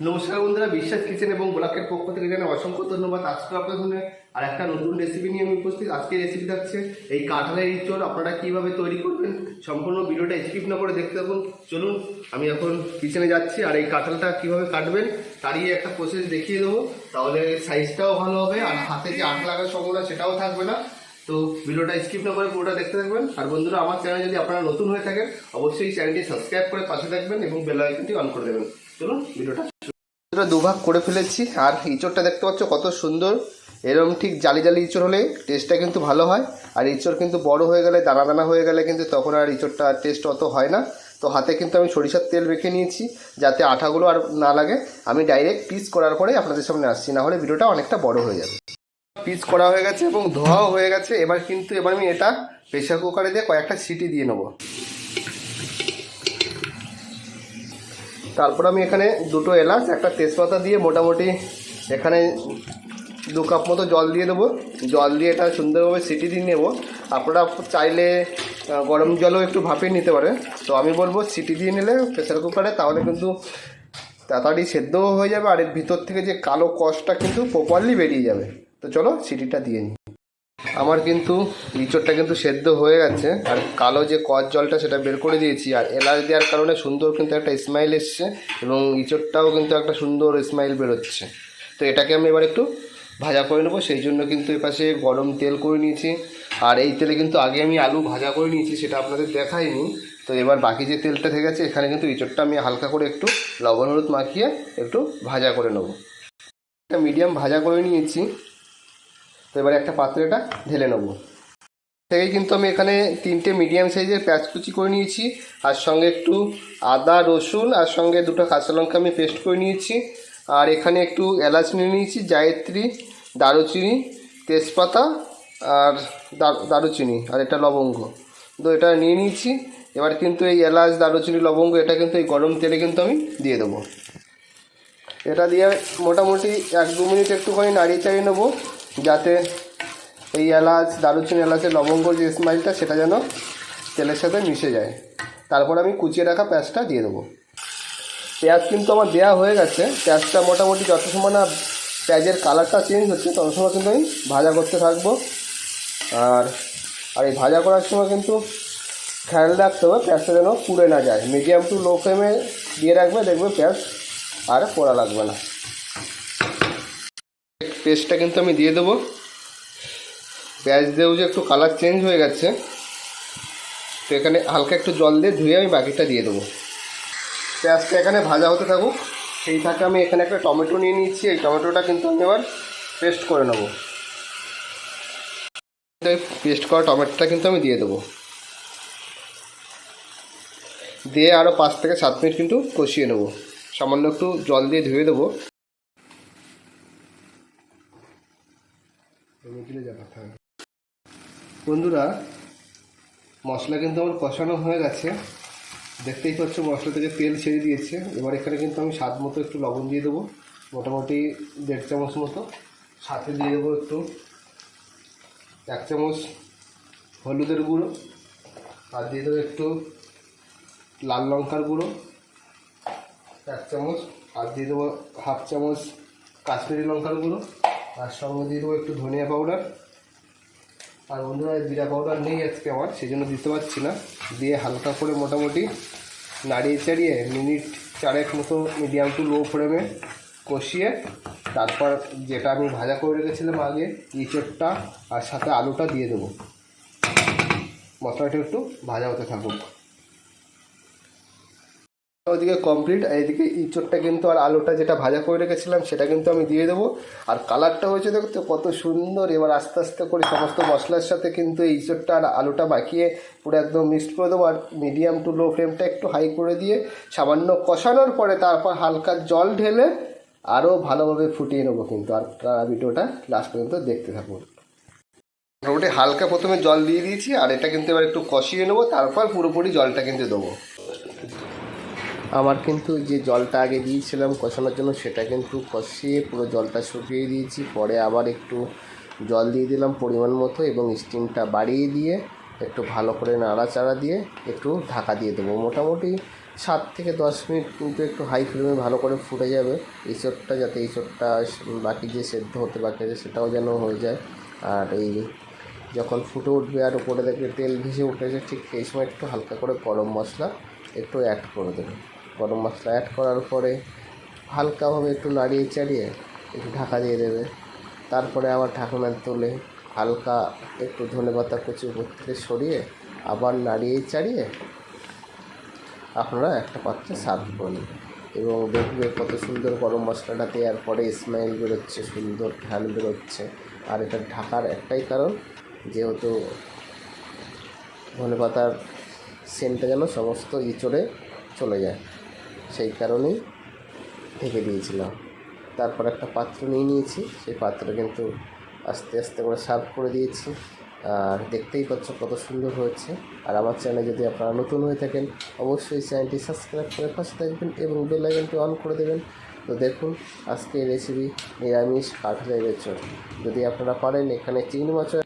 নমস্কার বন্ধুরা, বিশ্বাস কিচেন এবং ব্লকের পক্ষ থেকে জানাই অসংখ্য ধন্যবাদ। আজকে আপনার সামনে আর একটা নতুন রেসিপি নিয়ে আমি উপস্থিত। আজকে রেসিপি থাকছে এই কাঁঠালের ইঁচড়। আপনারা কীভাবে তৈরি করবেন সম্পূর্ণ ভিডিওটা স্কিপ না করে দেখতে থাকুন। চলুন, আমি এখন কিচেনে যাচ্ছি। আর এই কাঁঠালটা কীভাবে কাটবেন তারই একটা প্রসেস দেখিয়ে দেবো। তাহলে সাইজটাও ভালো হবে আর হাতে যে আট লাগার সম্ভাবনা সেটাও থাকবে না। তো ভিডিওটা স্কিপ না করে পুরোটা দেখতে থাকবেন। আর বন্ধুরা, আমার চ্যানেল যদি আপনারা নতুন হয়ে থাকেন, অবশ্যই চ্যানেলটি সাবস্ক্রাইব করে পাশে থাকবেন এবং বেল আইকনটি অন করে দেবেন। চলুন, ভিডিওটা এটা দুভাগ করে ফেলেছি। আর ইঁচড়টা দেখতে পাচ্ছ কত সুন্দর। এরকম ঠিক জালি জালি ইঁচড় হলে টেস্টটা কিন্তু ভালো হয়। আর ইঁচড় কিন্তু বড় হয়ে গেলে, দানা দানা হয়ে গেলে কিন্তু তখন আর ইঁচড়টা টেস্ট অত হয় না। তো হাতে কিন্তু আমি সরিষার তেল রেখে নিয়েছি, যাতে আঠাগুলো আর না লাগে। আমি ডাইরেক্ট পিস করার পরে আপনাদের সামনে আসছি, না হলে ভিডিওটা অনেকটা বড় হয়ে যাবে। পিস করা হয়ে গেছে এবং ধোয়াও হয়ে গেছে। এবার কিন্তু এবার আমি এটা প্রেশার কুকারে দিয়ে কয়েকটা সিটি দিয়ে নেব। তারপর আমি এখানে দুটো এলাচ, একটা তেজপাতা দিয়ে মোটামুটি এখানে দু কাপ মতো জল দিয়ে দেবো। জল দিয়ে এটা সুন্দরভাবে সিটি দিয়ে নেব। আপনারা চাইলে গরম জলও একটু ভাপিয়ে নিতে পারে তো আমি বলব সিটি দিয়ে নিলে প্রেসার কুকারে, তাহলে কিন্তু তাড়াতাড়ি সেদ্ধও হয়ে যাবে। আর এর ভিতর থেকে যে কালো কষটা কিন্তু প্রপারলি বেরিয়ে যাবে। তো চলো সিটিটা দিয়ে নিই। আমার কিন্তু ইঁচড়টা কিন্তু সেদ্ধ হয়ে গেছে, আর কালো যে কচ জলটা সেটা বের করে দিয়েছি, আর এলাচ দেওয়ার কারণে সুন্দর কিন্তু একটা স্মাইল এসছে, এবং ইঁচড়টাও কিন্তু একটা সুন্দর স্মাইল বেরোচ্ছে। তো এটাকে আমি এবার একটু ভাজা করে নেব, সেই জন্য কিন্তু এপাশে গরম তেল করে নিয়েছি, আর এই তেলে কিন্তু আগে আমি আলু ভাজা করে নিয়েছি, সেটা আপনাদের দেখাইনি। তো এবার বাকি যে তেলটা থেকে গেছে, এখানে কিন্তু ইঁচড়টা আমি হালকা করে একটু লবণ হলুদ মাখিয়ে একটু ভাজা করে নেব। একটা মিডিয়াম ভাজা করে নিয়েছি তো এবারে একটা পাত্রে এটা ঢেলে নেব। থেকেই কিন্তু আমি এখানে তিনটে মিডিয়াম সাইজের পেঁয়াজ কুচি করে নিয়েছি, আর সঙ্গে একটু আদা, রসুন, আর সঙ্গে দুটো কাঁচা লঙ্কা আমি পেস্ট করে নিয়েছি। আর এখানে একটু এলাচ নিয়ে নিয়েছি, জায়ত্রী, দারুচিনি, তেজপাতা, আর দারুচিনি, আর এটা লবঙ্গ। তো এটা নিয়ে নিয়েছি। এবার কিন্তু এই এলাচ, দারুচিনি, লবঙ্গ, এটা কিন্তু এই গরম তেলে কিন্তু আমি দিয়ে দেবো। এটা দিয়ে মোটামুটি এক দু মিনিট একটুখানি নাড়িয়ে চাড়িয়ে নেব। যাতে এই এলাচ, দারুচিনি এলাচের লবঙ্গ যে স্মাইলটা সেটা যেন তেলের সাথে মিশে যায়। তারপর আমি কুচিয়ে রাখা পেঁয়াজটা দিয়ে দেবো। পেঁয়াজ কিন্তু আমার দেওয়া হয়ে গেছে। পেঁয়াজটা মোটামুটি যত সময় না পেঁয়াজের কালারটা চেঞ্জ হচ্ছে, তত সময় কিন্তু আমি ভাজা করতে থাকব। আর আর এই ভাজা করার সময় কিন্তু খেয়াল রাখতে হবে, পেঁয়াজটা যেন পুড়ে না যায়। মিডিয়াম টু লো ফ্লেমে দিয়ে রাখবে, দেখবে পেঁয়াজ আর পোড়া লাগবে না। পেস্টটা কিন্তু আমি দিয়ে দেবো। পেঁয়াজ দিয়েও যে একটু কালার চেঞ্জ হয়ে গেছে, তো এখানে হালকা একটু জল দিয়ে ধুয়ে আমি বাকিটা দিয়ে দেবো। পেঁয়াজটা এখানে ভাজা হতে থাকুক, সেই থাকে আমি এখানে একটা টমেটো নিয়ে নিচ্ছি, এই টমেটোটা কিন্তু আমি এবার পেস্ট করে নেব। পেস্ট করা টমেটোটা কিন্তু আমি দিয়ে দেবো। দিয়ে আরও পাঁচ থেকে সাত মিনিট কিন্তু কষিয়ে নেব। সামান্য একটু জল দিয়ে ধুয়ে দেবো। বন্ধুরা, মশলা কিন্তু আমার কষানো হয়ে গেছে। দেখতেই পাচ্ছ মশলা থেকে তেল ছেড়ে দিয়েছে। এবার এখানে কিন্তু আমি স্বাদ মতো একটু লবণ দিয়ে দেবো, মোটামুটি দেড় চামচ মতো। সাথে দিয়ে দেবো একটু এক চামচ হলুদের গুঁড়ো। আর দিয়ে দেবো একটু লাল লঙ্কার গুঁড়ো। এক চামচ, আর দিয়ে দেবো হাফ চামচ কাশ্মীরি লঙ্কার গুঁড়ো। আর সঙ্গে দিয়ে দেবো একটু ধনিয়া পাউডার। আর বন্ধুরা জিরা পাউডার নেই আজকে আমার সেই জন্য দিতে পারছি না। দিয়ে হালকা করে মোটামুটি নাড়িয়ে চাড়িয়ে মিনিট চারেক মতো মিডিয়াম টু লো ফ্লেমে কষিয়ে তারপর যেটা আমি ভাজা করে রেখেছিলাম আগে, ইঁচড়টা আর সাথে আলুটা দিয়ে দেবো। মশলাটা একটু ভাজা হতে থাকুক। ওদিকে কমপ্লিট আর এদিকে ইঁচড়টা কিন্তু আর আলুটা যেটা ভাজা করে রেখেছিলাম, সেটা কিন্তু আমি দিয়ে দেবো। আর কালারটা হয়েছে দেখতে কত সুন্দর, এবার আস্তে আস্তে করে সমস্ত মশলার সাথে কিন্তু এই ইঁচড়টা আর আলুটা মাখিয়ে পুরো একদম মিক্সড করে দেবো। আর মিডিয়াম টু লো ফ্লেমটা একটু হাই করে দিয়ে সামান্য কষানোর পরে তারপর হালকা জল ঢেলে আরও ভালোভাবে ফুটিয়ে নেব কিন্তু। আর ভিডিওটা লাস্ট পর্যন্ত দেখতে থাকুন। মোটামুটি হালকা প্রথমে জল দিয়ে দিয়েছি, আর এটা কিন্তু এবার একটু কষিয়ে নেব, তারপর পুরোপুরি জলটা কিন্তু দেবো। আমার কিন্তু যে জলটা আগে দিয়েছিলাম কষানোর জন্য, সেটা কিন্তু কষিয়ে পুরো জলটা শুকিয়ে দিয়েছি। পরে আবার একটু জল দিয়ে দিলাম পরিমাণ মতো এবং স্টিমটা বাড়িয়ে দিয়ে একটু ভালো করে নাড়াচাড়া দিয়ে একটু ঢাকা দিয়ে দেবো। মোটামুটি সাত থেকে দশ মিনিট কিন্তু একটু হাই ফ্লেমে ভালো করে ফুটে যাবে। এঁচোড়টা যাতে এঁচোড়টা বাকি যে সেদ্ধ হতে বাকি আছে সেটাও যেন হয়ে যায়। আর এই যখন ফুটে উঠবে আর উপরে দেখবে তেল ভেসে উঠেছে, ঠিক সেই সময় একটু হালকা করে গরম মশলা একটু অ্যাড করে দেবে। গরম মশলা অ্যাড করার পরে হালকাভাবে একটু নাড়িয়ে চাড়িয়ে একটু ঢাকা দিয়ে দেবে। তারপরে আবার ঢাকনা তুলে হালকা একটু ধনে পাতা, কুচি থেকে সরিয়ে আবার নাড়িয়ে চাড়িয়ে আপনারা একটা পাত্রে সার্ভ করুন এবং দেখবে কত সুন্দর গরম মশলাটা দেওয়ার পরে স্মেল বেরোচ্ছে, সুন্দর ঘ্রাণ বেরোচ্ছে। আর এটা ঢাকার একটাই কারণ, যেহেতু ধনে পাতার সেন্টটা যেন সমস্ত ইঁচড়ে চলে যায়। সেই কারণেই ঢেকে দিয়েছিলাম। তারপর একটা পাত্র নিয়ে নিয়েছি। সেই পাত্র কিন্তু আস্তে আস্তে করে সার্ভ করে দিয়েছি। আর দেখতেই পাচ্ছ কত সুন্দর হয়েছে। আর আমার চ্যানেলে যদি আপনারা নতুন হয়ে থাকেন, অবশ্যই চ্যানেলটি সাবস্ক্রাইব করে পাশে থাকবেন এবং বেল আইকনটি অন করে দেবেন। তো দেখুন আজকে রেসিপি নিরামিষ কাঠলের চোর যদি আপনারা পারেন, এখানে চিংড়ি মাছ